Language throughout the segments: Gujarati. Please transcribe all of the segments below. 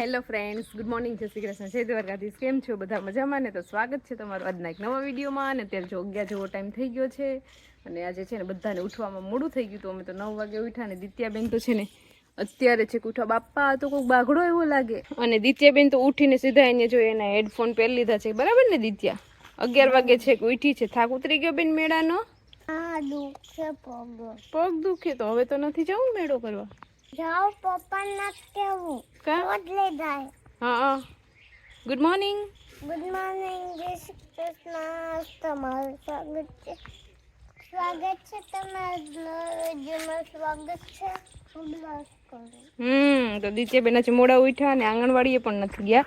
હેલો ફ્રેન્ડ્સ ગુડ મોર્નિંગ જય શ્રી કૃષ્ણ. જય દ્વારકાધીશ. કેમ છો? બધા મજામાં? ને તો સ્વાગત છે તમારું આજના એક નવા વિડીયોમાં. અને અત્યારે જો અગિયાર જેવો ટાઈમ થઈ ગયો છે અને આજે છે ને બધાને ઉઠવામાં મોડું થઈ ગયું તો અમે તો નવ વાગે ઉઠ્યા ને દિત્યાબેન તો છે ને અત્યારે છે કે ઉઠવા બાપા તો કોઈ બાઘડો એવો લાગે. અને દિત્યાબેન તો ઉઠીને સીધા એને જો એના હેડફોન પહેરી લીધા છે. બરાબર ને દિત્યા? અગિયાર વાગે છે કે ઉઠી છે. થાક ઉતરી ગયો બેન મેળાનો? હા દુખે પગ પગ દુખે તો. હવે તો નથી જવું મેળો કરવા? જાઓ પપ્પા ના કેવું રોજ લઈ જાય. હા ગુડ મોર્નિંગ ગુડ મોર્નિંગ જય શ્રી કૃષ્ણ. તમારું સ્વાગત છે. સ્વાગત છે તમારું જેમાં સ્વાગત છે. હમ તો દીચે બેન આજે મોડા ઉઠ્યા અને આંગણવાડીએ પણ નથી ગયા.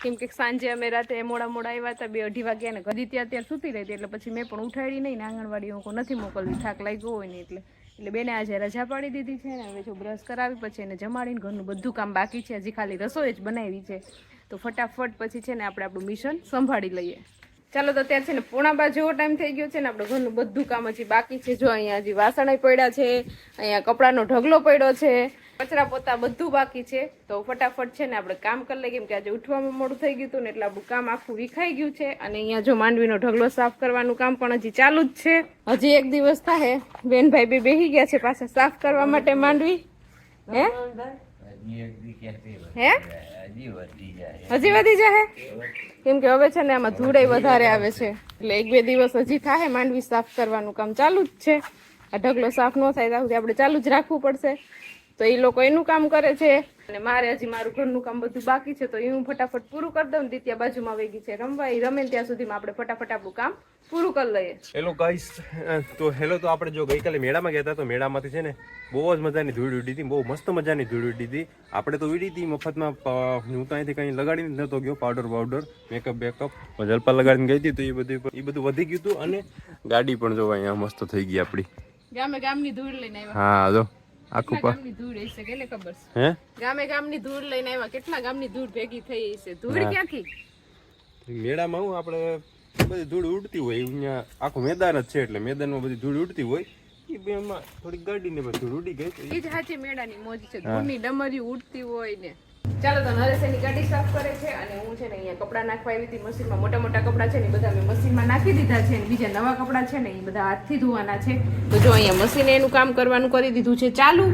કેમ કે સાંજે અમે રાતે મોડા મોડા આવ્યા હતા બે અઢી વાગ્યા ને કદી ત્યાં અત્યારે સૂતી રહી હતી એટલે પછી મેં પણ ઉઠાડી નહીં ને આંગણવાડી હું નથી મોકલવી થાક લાગ્યો હોય ને એટલે. એટલે બેને આજે રજા પાડી દીધી છે ને હવે જો બ્રશ કરાવી, પછી એને જમાડીને ઘરનું બધું કામ બાકી છે. હજી ખાલી રસોઈ જ બનાવી છે. તો ફટાફટ પછી છે ને આપણે આપણું મિશન સંભાળી લઈએ. ચાલો તો અત્યારે છે ને પોણા જેવો ટાઈમ થઈ ગયો છે ને આપણે ઘરનું બધું કામ હજી બાકી છે. જો અહીંયા હજી વાસણ પડ્યા છે, અહીંયા કપડાનો ઢગલો પડ્યો છે. કચરા પોતા બધું બાકી છે. તો ફટાફટ છે ને આપણે કામ કરી લઈએ. કે આજે ઉઠવામાં મોડું થઈ ગયું હતું ને એટલે આપણું કામ આખું વિખાઈ ગયું છે. અને અહીંયા જો માંડવીનો ઢગલો સાફ કરવાનું કામ પણ હજી ચાલુ જ છે. હજી એક દિવસ થાય. બેનભાઈ બે બેહી ગયા છે પાછા સાફ કરવા માટે માંડવી. હે? હે? હજી વધી જાય કેમ કે હવે છે ને આમાં ધૂળે વધારે આવે છે. એટલે એક બે દિવસ હજી થાય માંડવી સાફ કરવાનું કામ ચાલુ જ છે. આ ઢગલો સાફ ન થાય ત્યાં સુધી આપણે ચાલુ જ રાખવું પડશે. તો એ લોકો એનું કામ કરે છે. અને મારે હજી મારું ઘરનું કામ બધું બાકી છે તો એ હું ફટાફટ પૂરું કરી દઉં ને દિત્યા બાજુમાં વેગી છે. રમવા એ રમે ત્યાં સુધીમાં આપણે ફટાફટ આપણું કામ પૂરું કરી લઈએ. હેલો ગાઈસ તો હેલો તો આપણે જો ગઈકાલે મેળામાં ગયા હતા તો મેળામાંથી છે ને બહુ જ મજાની ધૂળ ઉડી હતી બહુ મસ્ત મજાની ધૂળ ઉડી હતી. આપણે તો ઉડી હતી મફતમાં હું તો અહીંથી કંઈ લગાડીને નહોતો ગયો powder powder makeup backup Jalpa લગાડીને ગઈ હતી તો એ બધું એ બધું વધી ગયું હતું અને ગાડી પણ જો અહીંયા મસ્ત થઈ ગઈ આપણી. ગામે ગામની ધૂળ લઈને હા જો. આખું પા ગામની ધૂળ હશે કેને ખબર છે? હે? ગામે ગામની ધૂળ લઈને આવ્યા. કેટલા ગામની ધૂળ ભેગી થઈ છે ધૂળ ક્યાંથી? મેળામાં હું આપણે બધી ધૂળ ઉડતી હોય અહીંયા આખું મેદાન જ છે એટલે મેદાનમાં બધી ધૂળ ઉડતી હોય. એ બેમાં એમાં થોડીક ગાડી ને બધી ધૂળ ઉડી ગઈ. તો એ જ સાચી મેળાની મોજ છે. ધૂળની ડમરી ઉડતી હોય ને. ચાલો તો નરેશ એની ગાડી સાફ કરે છે અને હું છે ને અહીંયા કપડાં નાખવા આવી હતી મશીનમાં. મોટા મોટા કપડાં છે ને બધા મેં મશીનમાં નાખી દીધા છે અને બીજા નવા કપડાં છે ને એ બધા હાથથી ધોવાના છે. તો જો અહીંયા મશીને એનું કામ કરવાનું કરી દીધું છે. ચાલુ.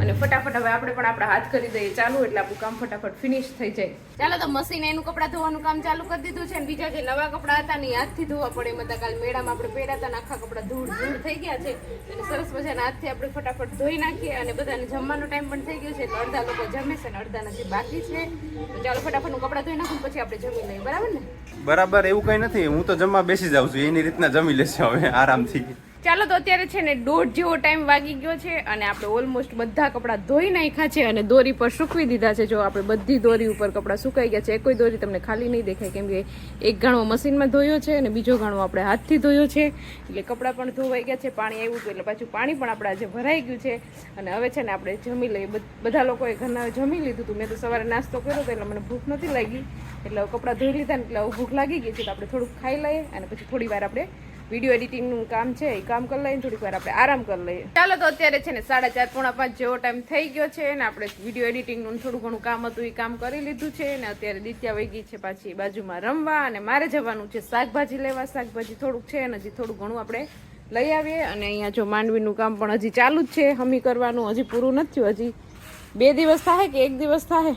અને ફટાફટ હવે આપણે પણ આપણા હાથ કરી દઈએ ચાલુ એટલે આપણું કામ ફટાફટ ફિનિશ થઈ જાય. ચાલો તો મશીને એનું કપડાં ધોવાનું કામ ચાલુ કરી દીધું છે અને બીજા જે નવા કપડાં હતા ને હાથથી ધોવા પડે. એમાં હતા કાલે મેળામાં આપણે પહેર્યા હતા ને આખા કપડાં ધૂળ ધૂળ થઈ ગયા છે. અને સરસ મજાના હાથથી આપણે ફટાફટ ધોઈ નાખીએ અને બધાને જમવાનો ટાઈમ પણ થઈ ગયો છે. એટલે અડધા લોકો જમે છે અને અડધાના જે બાકી છે. તો ચાલો ફટાફટ હું કપડાં ધોઈ નાખું પછી આપણે જમી લઈએ. બરાબર ને? બરાબર એવું કઈ નથી. હું તો જમવા બેસી જાઉં છું. એની રીતના જમી લેશે હવે આરામથી. ચાલો તો અત્યારે છે ને દોઢ જેવો ટાઈમ વાગી ગયો છે અને આપણે ઓલમોસ્ટ બધા કપડાં ધોઈ નાખ્યા છે અને દોરી પર સૂકવી દીધા છે. જો આપણે બધી દોરી ઉપર કપડાં સુકાઈ ગયા છે કોઈ દોરી તમને ખાલી નહીં દેખાય, કેમ કે એક ગાણો મશીનમાં ધોયો છે અને બીજો ગાણો આપણે હાથથી ધોયો છે. એટલે કપડાં પણ ધોવાઈ ગયા છે, પાણી આવ્યું હતું, એટલે પાછું પાણી પણ આપણે આજે ભરાઈ ગયું છે. અને હવે છે ને આપણે જમી લઈએ. બધ- લોકોએ ઘરના જમી લીધું હતું. મેં તો સવારે નાસ્તો કર્યો હતો, એટલે મને ભૂખ નથી લાગી. એટલે કપડાં ધોઈ લીધા ને એટલે ભૂખ લાગી ગઈ છે, તો આપણે થોડુંક ખાઈ લઈએ અને પછી થોડી વાર આપણે વીડિયો એડિટિંગનું કામ છે એ કામ કરી લઈએ ને થોડીક વાર આપણે આરામ કરી લઈએ. ચાલો તો અત્યારે છે ને સાડા ચાર પોણા પાંચ જેવો ટાઈમ થઈ ગયો છે ને આપણે વીડિયો એડિટિંગનું થોડું ઘણું કામ હતું એ કામ કરી લીધું છે ને અત્યારે દિત્યા વહી ગઈ છે પાછી બાજુમાં રમવા અને મારે જવાનું છે શાકભાજી લેવા. શાકભાજી થોડુંક છે અને હજી થોડું ઘણું આપણે લઈ આવીએ અને અહીંયા જો માંડવીનું કામ પણ હજી ચાલુ જ છે હમી કરવાનું હજી પૂરું નથી હજી બે દિવસ થાય કે એક દિવસ થાય?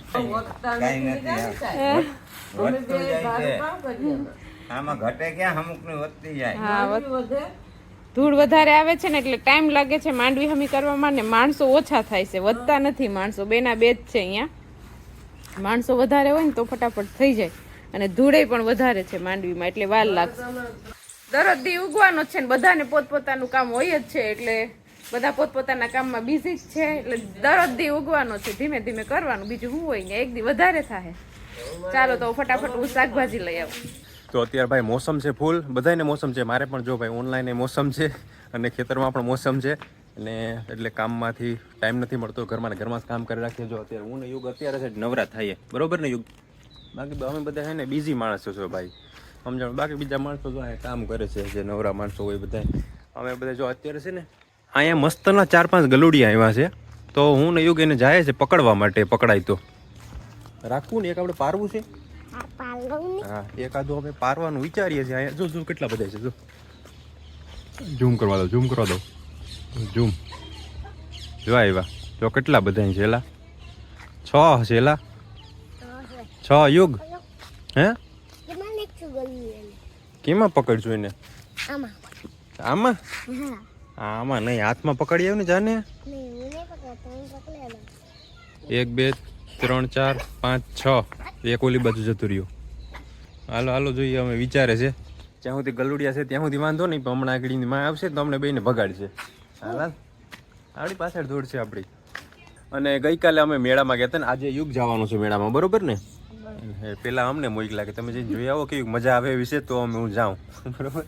આમાં ઘટે ક્યાં અમુકની વધતી જાય. હા ધૂળ વધારે આવે છે ને એટલે ટાઈમ લાગે છે માંડવી હમી કરવામાં ને માણસો ઓછા થાય છે. વધતા નથી માણસો બેના બે જ છે અહીંયા. માણસો વધારે હોય ને તો ફટાફટ થઈ જાય. અને ધૂળે પણ વધારે છે માંડવીમાં એટલે વાર લાગશે. દરરોજ દી ઉગવાનો છે ને બધાને પોતપોતાનું કામ હોય જ છે એટલે બધા પોતપોતાના કામમાં બિઝી જ છે એટલે દરરોજ દી ઉગવાનો છે ધીમે ધીમે કરવાનું. બીજું શું હોય ને એક દી વધારે થાય ચાલો તો ફટાફટ હું શાકભાજી લઈ આવું. તો અત્યારે ભાઈ મોસમ છે ફૂલ. બધાને મોસમ છે. મારે પણ જો ભાઈ ઓનલાઈન મોસમ છે અને ખેતરમાં પણ મોસમ છે. અને એટલે કામમાંથી ટાઈમ નથી મળતો. ઘરમાં ઘરમાં જ કામ કરી રાખીએ. જો અત્યારે હું યુગ અત્યારે છે નવરા થઈએ. બરોબર ને યુગ? બાકી અમે બધા છે ને બિઝી માણસો છો ભાઈ. સમજણ? બાકી બીજા માણસો જો કામ કરે છે, જે નવરા માણસો હોય બધા અમે બધા જો અત્યારે છે ને અહીંયા મસ્તના ચાર પાંચ ગલુડિયા આવ્યા છે. તો હું ને યુગ એને જાય છે પકડવા માટે, પકડાય તો. રાખવું ને એક આપણે પારવું છે. હા એકાદું અમે પારવાનું વિચારીએ છીએ. અહીંયા જો જો કેટલા બધા છે જો. ઝૂમ કરવા દો ઝૂમ કરવા દો. ઝૂમ. જો આવ્યા જો કેટલા બધા છે એલા છ એલા છ યુગ. હે? કેમાં પકડશું એને? આમાં. આમાં? નહીં હાથમાં પકડી આવ્યું ને જાને એક બે ત્રણ ચાર પાંચ છ. એક ઓલી બાજુ જતું રહ્યું. હાલો હાલો જોઈએ અમે વિચારે છે. જ્યાં સુધી ગલુડિયા છે ત્યાં સુધી વાંધો નહીં પણ હમણાં આગળમાં આવશે તો અમને બેને ભગાડશે. હાલ. આપણી પાછળ દોડ છે આપણી. અને ગઈકાલે અમે મેળામાં ગયા હતા ને આજે યુગ જવાનું છે મેળામાં બરોબર ને? પેલા અમને મોઈક કે તમે જઈને જોઈ આવો કે મજા આવે વિશે તો અમે હું જાઉં. બરોબર?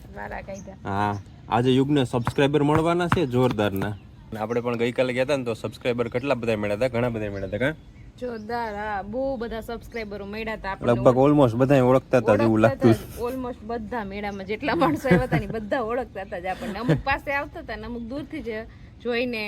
હા આજે યુગને સબસ્ક્રાઈબર મળવાના છે જોરદારના. અને આપણે પણ ગઈકાલે ગયા હતા ને તો સબસ્ક્રાઈબર કેટલા બધા મળ્યા હતા? ઘણા બધા મળ્યા હતા કાં? જોરદાર હા. બહુ બધા સબસ્ક્રાઇબરો મળ્યા હતા આપણે લગભગ ઓલમોસ્ટ બધા ઓળખતા હતા એવું લાગતું ઓલમોસ્ટ બધા મેળામાં જેટલા માણસો આવ્યા હતા ને બધા ઓળખતા હતા જ આપણને. અમુક પાસે આવતા હતા ને અમુક દૂરથી જ જોઈને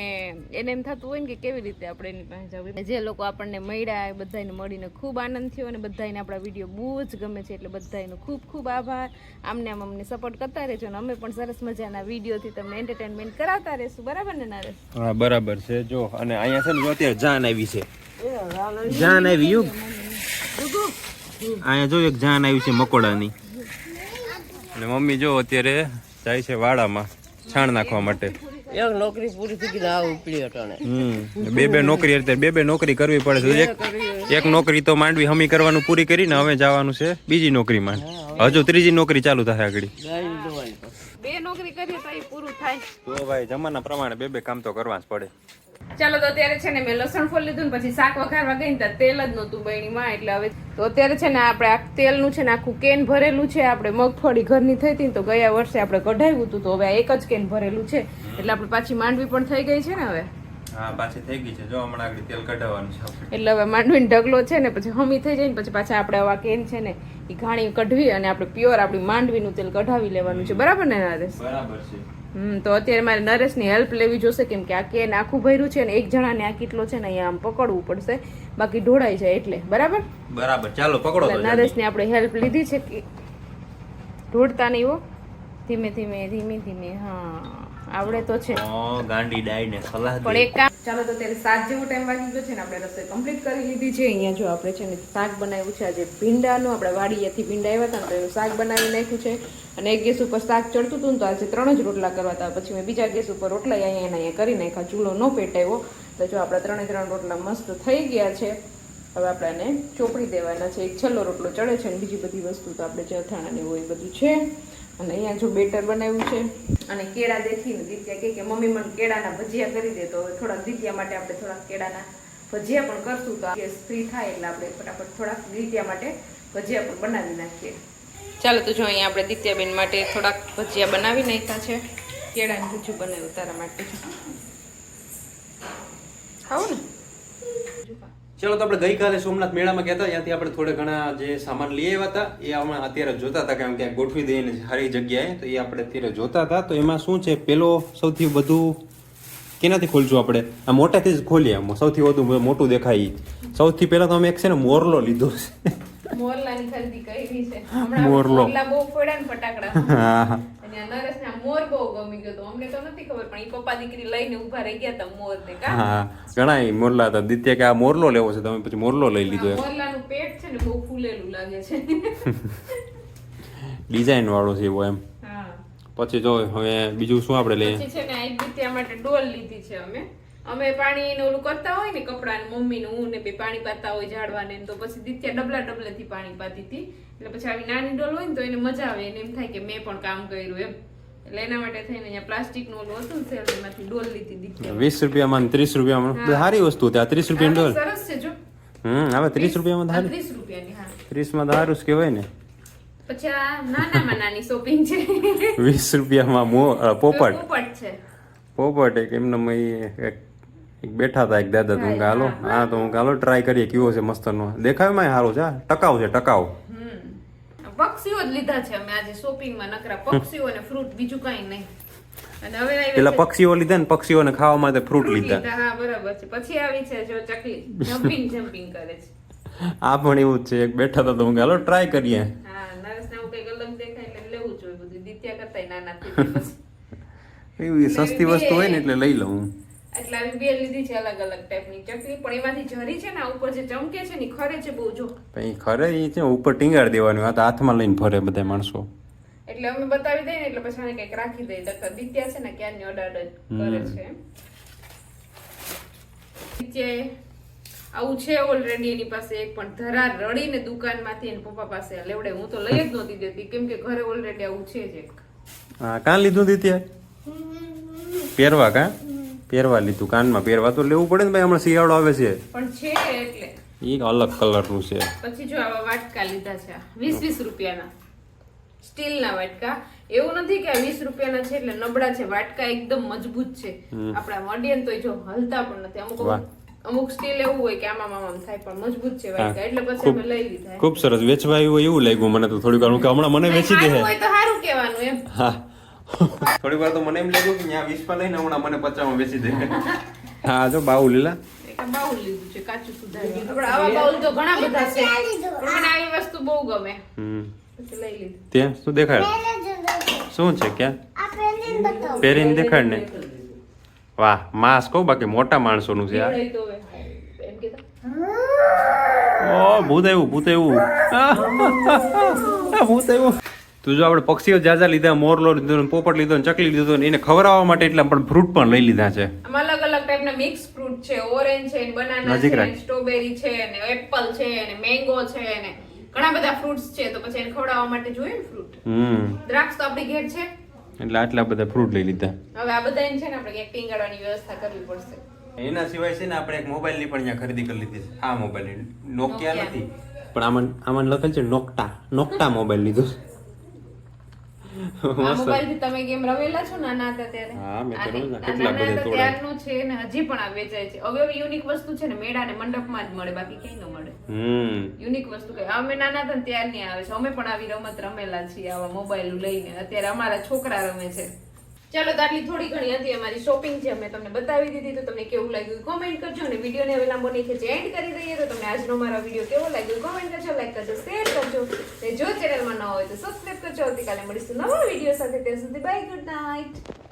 એને એમ થતું હોય ને કે કેવી રીતે આપણે એની પાસે જવું. જે લોકો આપણને મળ્યા એ બધાને મળીને ખૂબ આનંદ થયો અને બધાને આપણા વીડિયો બહુ જ ગમે છે એટલે બધાનો ખૂબ ખૂબ આભાર. આમને આમ અમને સપોર્ટ કરતા રહેજો અને અમે પણ સરસ મજાના વિડીયોથી તમને એન્ટરટેનમેન્ટ કરાવતા રહેશું. બરાબર ને નારેશ? હા બરાબર છે. જો અને અહીંયા છે ને જો અત્યારે જાન આવી છે. જાન આવી યુગ. અહીંયા જો એક જાન આવી છે મકોડાની. અને મમ્મી જો અત્યારે જાય છે વાડામાં છાણ નાખવા માટે. એક નોકરી પૂરી થઈ ગઈ આવું ઉપડી અટાણે. બે બે નોકરી અત્યારે બે બે નોકરી કરવી પડે છે. એક એક નોકરી તો માંડવી હમી કરવાનું પૂરી કરીને હવે જવાનું છે બીજી નોકરીમાં. હજુ ત્રીજી નોકરી ચાલુ થાય આગળ. બે નોકરી કરીએ તો એ પૂરું થાય. તો ભાઈ જમાના પ્રમાણે બે બે કામ તો કરવા જ પડે. ચાલો તો અત્યારે છે ને મેં લસણ ફોલ લીધું ને પછી શાક વઘારવા ગઈ ને ત્યાં તેલ જ નહોતું બહેણીમાં એટલે હવે તો અત્યારે છે ને આપણે આ તેલનું છે ને આખું કેન ભરેલું છે. આપણે મગફળી ઘરની થઈ હતી ને તો ગયા વર્ષે આપણે કઢાવ્યું હતું તો હવે એક જ કેન ભરેલું છે. એટલે આપણે પાછી માંડવી પણ થઈ ગઈ છે ને હવે. એટલે હવે માંડવીનો ઢગલો છે ને પછી હમી થઈ જાય ને પછી પાછા આપણે આવા કેન છે ને એ ઘાણી કઢવી અને આપણે પ્યોર આપણી માંડવીનું તેલ કઢાવી લેવાનું છે. બરાબર ને નરેશ બરાબર છે. હમ તો અત્યારે મારે નરેશની હેલ્પ લેવી જોશે કેમ કે આ કેન આખું ભર્યું છે ને એક જણાને આ કેટલો છે ને અહીંયા આમ પકડવું પડશે. બાકી ઢોળાઈ જાય એટલે. બરાબર? બરાબર. ચાલો પકડો નરેશની આપણે હેલ્પ લીધી છે કે ઢોળતા નહીં હો. ધીમે ધીમે ધીમે ધીમે હા. આવડે તો છે. ગાંડી ડાઈને સલાહ પણ એક કામ ચાલો તો ત્યારે સાત જેવો ટાઈમ વાગી ગયો છે ને આપણે રસોઈ કમ્પ્લીટ કરી લીધી છે. અહીંયા જો આપણે છે ને શાક બનાવ્યું છે. આજે ભીંડાનું આપણે વાડીએથી ભીંડા આવ્યા હતા ને તો એનું શાક બનાવી નાખ્યું છે. અને એક ગેસ ઉપર શાક ચડતું હતું ને તો આજે ત્રણ જ રોટલા કરવા હતા. પછી મેં બીજા ગેસ ઉપર રોટલા અહીંયા એના અહીંયા કરી નાખ્યા. ચૂલો ન પેટાવ્યો. તો જો આપણા ત્રણે ત્રણ રોટલા મસ્ત થઈ ગયા છે. હવે આપણે ચોપડી દેવાના છે. એક છેલ્લો રોટલો ચડે છે અને બીજી બધી વસ્તુ તો આપણે જે અથાણા ને હોય એ બધું છે. અને અહીંયા જો બેટર બનાવ્યું છે. અને કેળા દેખીને દિત્યા કહે કે મમ્મી મને કેળાના ભજીયા કરી દે તો હવે થોડાક દિત્યા માટે આપણે થોડાક કેળાના ભજીયા પણ કરશું તો ગેસ ફ્રી થાય એટલે આપણે ફટાફટ થોડાક દિત્યા માટે ભજીયા પણ બનાવી નાખીએ. ચાલો તો જો અહીંયા આપણે દિત્યાબેન માટે થોડાક ભજીયા બનાવી નાખ્યા છે. કેળાનું ભજીયું બનાવ્યું તારા માટે. ખાવું ને. ચલો તો આપણે ગઈકાલે સોમનાથ મેળામાં ગયા હતા. ત્યાંથી આપણે થોડા ઘણા જે સામાન લઈ આવ્યા હતા એ હમણાં અત્યારે જોતા હતા કે આમ ક્યાંક ગોઠવી દઈએ ને સારી જગ્યાએ તો એ આપણે અત્યારે જોતા હતા. તો એમાં શું છે? પેલો સૌથી વધુ કેનાથી ખોલશું આપણે? આ મોટાથી જ ખોલીએ આમ. સૌથી વધુ મોટું દેખાય સૌથી પહેલા તો અમે એક છે ને મોરલો લીધો છે. મોરલાની ખરીદી કરી છે. મોરલો. મોરલા બહુ ફોડ્યા ને ફટાકડા. હા. હા. નરેશને મોર બહુ ગમી ગયો તો. અમને તો નથી ખબર પણ ઈ પપ્પા દીકરી લઈને ઊભા રહી ગયા હતા મોર ને કા? હા ઘણા મોરલા હતા. દિત્યા કે આ મોરલો લેવો છે તમે પછી મોરલો લઈ લીધો મોરલાનું પેટ છે ને બહુ ફૂલેલું લાગે છે. ડિઝાઇન વાળો છે એવો એમ. હા. પછી જો હવે બીજું શું આપણે લઈએ? છે ને એક બીત્યા માટે ડોલ લીધી છે અમે. અમે પાણી ને ઓલું કરતા હોય ને કપડા ને મમ્મી ને હું ને બે પાણી પાતા હોય ઝાડવાને ને તો પછી દિત્યા ડબલા ડબલેથી પાણી પાતી હતી. એટલે પછી આવી નાની ડોલ હોય ને તો એને મજા આવે એને એમ થાય કે મેં પણ કામ કર્યું એમ. એટલે એના માટે થઈને અહીંયા પ્લાસ્ટિકનું ઓલું હતું સેલ એમાંથી ડોલ લીધી દીધી. વીસ રૂપિયામાં ત્રીસ રૂપિયામાં. સારી વસ્તુ હતી. આ ત્રીસ રૂપિયા ડોલ. સરસ છે જો. હમ હવે ત્રીસ રૂપિયામાં તો ત્રીસ રૂપિયાની હા. ત્રીસમાં તો સારું જ કહેવાય ને. પછી આ નાનામાં નાની શોપિંગ છે. વીસ રૂપિયામાં મો પોપટ. પોપટ છે. પોપટ એક એમને મેં એક એક બેઠા હતા એક દાદા તું ગાલો હા તો હું ગાલો ટ્રાય કરીએ કેવો છે મસ્તનો? દેખાવમાં સારું છે. ટકાઉ છે ટકાઉ. પક્ષીઓ જ લીધા છે અમે આજે શોપિંગમાં નકરા પક્ષીઓ અને ફ્રૂટ બીજું કઈ નહીં. અને હવે પેલા પક્ષીઓ લીધા ને પક્ષીઓને ખાવા માટે ફ્રૂટ લીધા. હા બરાબર છે. પછી આવી છે જો ચકલી જમ્પિંગ જમ્પિંગ કરે છે. આ પણ એવું જ છે એક બેઠા હતા તો હું હાલો ટ્રાય કરીએ. હા નરેશને હું કઈ અલગ દેખાય એટલે લેવું જોઈએ બધું. દિત્યા કરતા નાના એવી સસ્તી વસ્તુ હોય ને એટલે લઈ લઉં. હું. એટલે આવી બે લીધી છે અલગ અલગ ટાઈપની ચટણી. પણ એમાંથી જરી છે ને ઉપર જે ચમકે છે ને ખરે છે બહુ જો. ખરે એ છે ઉપર ટીંગાડ દેવાનું આ તો હાથમાં લઈને ફરે બધા માણસો. એટલે અમે બતાવી દઈએ ને એટલે પછી આને કંઈક રાખી દઈએ. તો દિત્યા છે ને ક્યાંની અડાડ જ કરે છે. દિત્યાએ આવું છે ઓલરેડી એની પાસે એક પણ ધરા રડીને દુકાનમાંથી એના પપ્પા પાસે લેવડે. હું તો લઈ જ નહોતી દેતી કેમ કે ઘરે ઓલરેડી આવું છે જ એક. હા કાં લીધું ત્યાં પહેરવા કા? પહેરવા લીધું કાનમાં પહેરવા. તો લેવું પડે ને ભાઈ હમણાં શિયાળો આવે છે. પણ છે એટલે. એક અલગ કલરનું છે. પછી જો આવા વાટકા લીધા છે વીસ વીસ રૂપિયાના. સ્ટીલના વાટકા. એવું નથી કે આ વીસ રૂપિયાના છે એટલે નબળા છે વાટકા એકદમ મજબૂત છે. આપણા મોડિયન તો જો હલતા પણ નથી. અમુક અમુક સ્ટીલ એવું હોય કે આમાં આમ થાય પણ મજબૂત છે વાટકા. એટલે પછી અમે લઈ લીધા ખૂબ સરસ. વેચવા એવું હોય એવું લાગ્યું મને તો થોડીક કે હમણાં મને વેચી દે. તો સારું કહેવાનું એમ. હા. થોડીક વાર તો મને એમ લાગ્યું કે ત્યાં વીસમાં લઈને હમણાં મને પચાસમાં બેસી દે હા જો બાઉ લીલા. એક આ બાઉલ છે કાચું સુધારી આપણે આવા બાઉલ તો ઘણા બધા છે. પણ મને આવી વસ્તુ બહુ ગમે. હમ. પછી લઈ લીધું. ત્યાં શું દેખાડ શું છે ક્યાં? પહેરીને દેખાડ ને. વાહ માસ્ક કહું બાકી મોટા માણસોનું છે ઓ ભૂત એવું ભૂત એવું ભૂત આવ્યું. તું જો આપણે પક્ષીઓ જાજા લીધા મોરલો લીધો ને પોપટ લીધો ને ચકલી લીધો ને એને ખવડાવવા માટે એટલા પણ ફ્રૂટ પણ લઈ લીધા છે. અલગ અલગ ટાઈપના મિક્સ ફ્રૂટ છે. ઓરેન્જ છે બનાના છે. સ્ટ્રોબેરી છે ને એપલ છે ને મેંગો છે ને ઘણા બધા ફ્રૂટ્સ છે. તો પછી એને ખવડાવવા માટે જોઈએ ને ફ્રૂટ હમ. દ્રાક્ષ તો આપણી ઘેર છે. એટલે આટલા બધા ફ્રૂટ લઈ લીધા. હવે આ બધા છે ને આપણે ક્યાંક પીંગાડવાની વ્યવસ્થા કરવી પડશે. એના સિવાય છે ને આપણે એક મોબાઈલની પણ અહીંયા ખરીદી કરી લીધી છે. આ મોબાઈલ નોકિયા નથી. પણ આમાં આમાં લખેલ છે નોકટા. નોકટા મોબાઈલ લીધો આ મોબાઈલથી તમે ગેમ રમેલા છો નાના હતા ત્યારે? હા, મેં તો રમેલા. કેટલા બધા તોડ્યા. ત્યારનું છે ને હજી પણ આ વેચાય છે. હવે હવે યુનિક વસ્તુ છે ને મેળા ને મંડપમાં જ મળે બાકી ક્યાંય ન મળે. હમ. યુનિક વસ્તુ કઈ. અમે નાના હતા ને ત્યારની આવે છે. અમે પણ આવી રમત રમેલા છીએ આવા મોબાઈલ લઈને. અત્યારે અમારા છોકરા રમે છે. ચાલો તો આટલી થોડી ઘણી હતી અમારી શોપિંગ છે અમે તમને બતાવી દીધી, તો તમને કેવું લાગ્યું કોમેન્ટ કરજો અને વિડીયોને હવે લાંબો નહીં ખેંચે એન્ડ કરી દઈએ, તો તમને આજનો મારો વીડિયો કેવો લાગ્યો કોમેન્ટ કરજો લાઈક કરજો શેર કરજો ને જો ચેનલમાં ન હોય તો સબસ્ક્રાઈબ કરજો. આવતીકાલે મળીશું નવા વીડિયો સાથે. ત્યાં સુધી બાય ગુડ નાઇટ